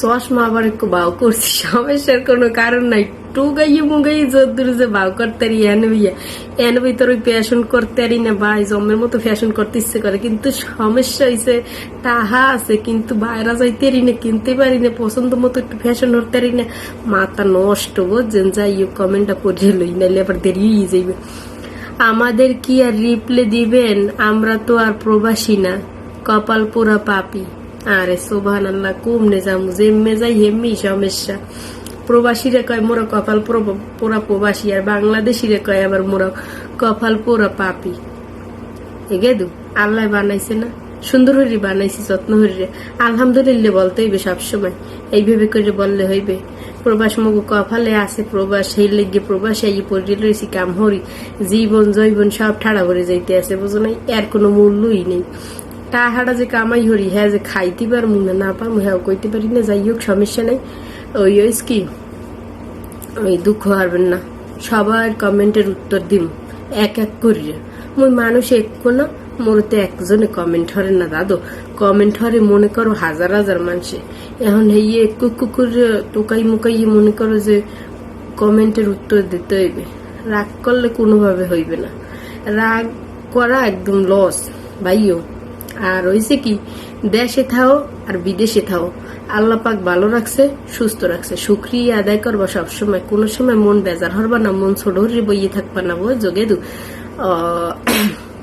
চশমা আবার একটু বাউ করছি, সমস্যার কোনো কারণ নাই। টুগাইয়ে মুগাই যদ্দুর যে বাউ করতে পারি, এনে বিয়ে এনে ভিতর ওই ফ্যাশন করতে পারি না, ভাই, জমের মতো ফ্যাশন করতে ইচ্ছে করে। কিন্তু সমস্যা হয়েছে তাহা আছে, কিন্তু বাইরা যাইতে পারি না, কিনতে পারি না, পছন্দ মতো একটু ফ্যাশন করতে পারি না। মাথা নষ্ট বুঝছেন যাই কমেন্টটা পড়ে লই, নাইলে আবার দেরি হয়ে যাইবে। আমাদের কি আর রিপ্লে দিবেন? আমরা তো আর প্রবাসী না কপাল পুরা পাপি। আরে সোভান আল্লাহ কুমনে যামু যেমে যাই হেমনি সমস্যা প্রবাসীরে কয়, মোরা কপাল পুরা প্রবাসী, আর বাংলাদেশিরে কয়, আবার মোরা কপাল পুরা পাপি। এগেদু আল্লাহ বানাইছে না? সুন্দর হরি বানাইছে, যত্ন হরিরে আলহামদুলিল্লাহ বলতে হইবে সবসময়। এইভাবে করে বললে হইবে, প্রবাস মগু কপালে আছে, প্রবাস সেই লেগে প্রবাস এই পড়ে রয়েছি কাম হরি, জীবন, জৈবন সব ঠাড়া ভরে যাইতে আছে, বুঝো নাই? এর কোনো মূল্যই নেই। টাহাটা যে কামাই হরি হ্যাঁ যে খাইতে পারমু না না পারমু হ্যাঁ কইতে পারি না যাই হোক সমস্যা নাই। ওই ওই কি ওই দুঃখ হারবেন না। সবার কমেন্টের উত্তর দিম, এক এক করিয়া। মুই মানুষ একো না, মোর তো একজনে কমেন্ট হরে না, দাদু। কমেন্ট হরে মনে করো হাজার হাজার মানুষে। এখন এই একটু একটু করে টোকাই মুকাই মনে করো যে কমেন্টের উত্তর দিতে হইবে। রাগ করলে কোনোভাবে হইবে না। রাগ করা একদম লস ভাইও আর হয়েছে কি, দেশে থাও আর বিদেশে থাও। আল্লাহ পাক ভালো রাখছে, সুস্থ রাখছে। সুক্রিয়া আদায় করবা সবসময়। কোনো সময় মন বেজার হরবা না, মন হরে বইয়ে থাকবা না বো যোগে দু।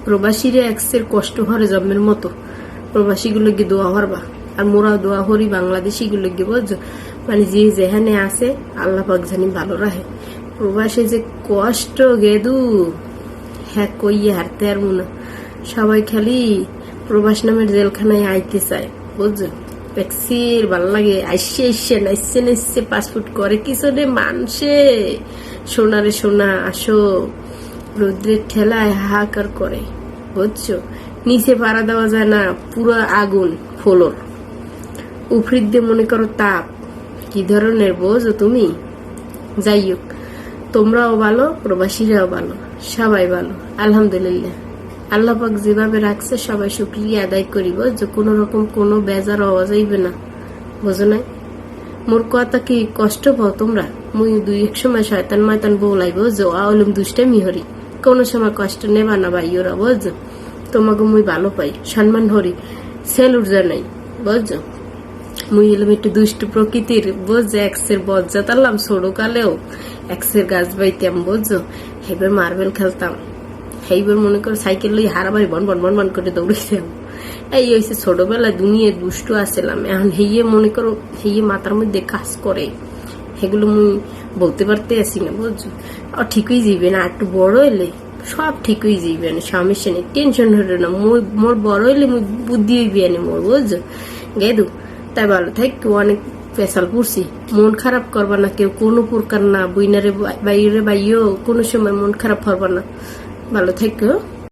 প্রবাসীরে এক্সের কষ্ট হরে জন্মের মতো। প্রবাসী গুলো গিয়ে দোয়া হরবা। আর মোরা দোয়া হরি বাংলাদেশি গুলো গিয়ে বুঝছ মানে যে যেখানে আছে, আল্লাহ পাক জানি ভালো রাখে। প্রবাসে যে কষ্ট গেদু হ্যাঁ কইয়ে হারতে আর মনে সবাই খালি প্রবাস নামের জেলখানায় আইতে চায়। বুঝছ ট্যাক্সির ভালো লাগে, আইসে আইসে, নাইসে নাইসে, পাসপোর্ট করে কিছু রে মানসে। সোনারে সোনা, আসো। রৌদ্রের ঠেলায় হাহাকার করে। বুঝছ? নিচে পাড়া দেওয়া যায় না, পুরো আগুন, ফলোর। উফরির দিয়ে মনে করো তাপ। কি ধরনের বোঝো তুমি? যাই হোক, তোমরাও ভালো, প্রবাসীরাও ভালো, সবাই ভালো, আলহামদুলিল্লাহ। আল্লাহ পাক যেভাবে রাখছে, সবাই শুক্রিয়া আদায় করিব যে কোনো রকম কোনো বেজার হওয়া যাইবে না। বোঝো নাই? মোর কথা কি কষ্ট পাও তোমরা? মুই দুই এক সময় শয়তান ময়তান বলাইব যে আওলম দুষ্টামি হরি কোনো সময় কষ্ট নেবা না ভাই ওরা বুঝছ তোমাকে মুই ভালো পাই, সম্মান হরি সেলুট জানাই বুঝছ? মুই এলাম একটু দুষ্ট প্রকৃতির বোঝ এক্সের বজ্জা তারলাম কালেও এক্সের গাছ বাইতাম, বুঝছ? হেবার মার্বেল খেলতাম। হেইবার মনে করো সাইকেল লই হারাবারি বন বন বন বন করে দৌড়াইতাম এই হয়েছে ছোটবেলায় দুনিয়ায় দুষ্ট আসছিলাম এখন হেইয়ে মনে করো হেইয়ে মাথার মধ্যে কাজ করে সেগুলো মুই বলতে পারতে আসি না বুঝছ আর ঠিকই যাইবে না একটু বড় হইলে সব ঠিকই যাইবে না সমস্যা নেই টেনশন হলো না মই মোর বড় হইলে মুই বুদ্ধি হইবে না মোর বুঝছ গেদু, তাই ভালো থাক অনেক পেশাল পড়ছি মন খারাপ করবা না, কেউ কোনো প্রকার না বইনারে বাইরে বাইও কোনো সময় মন খারাপ করবা না। ভালো থাকো।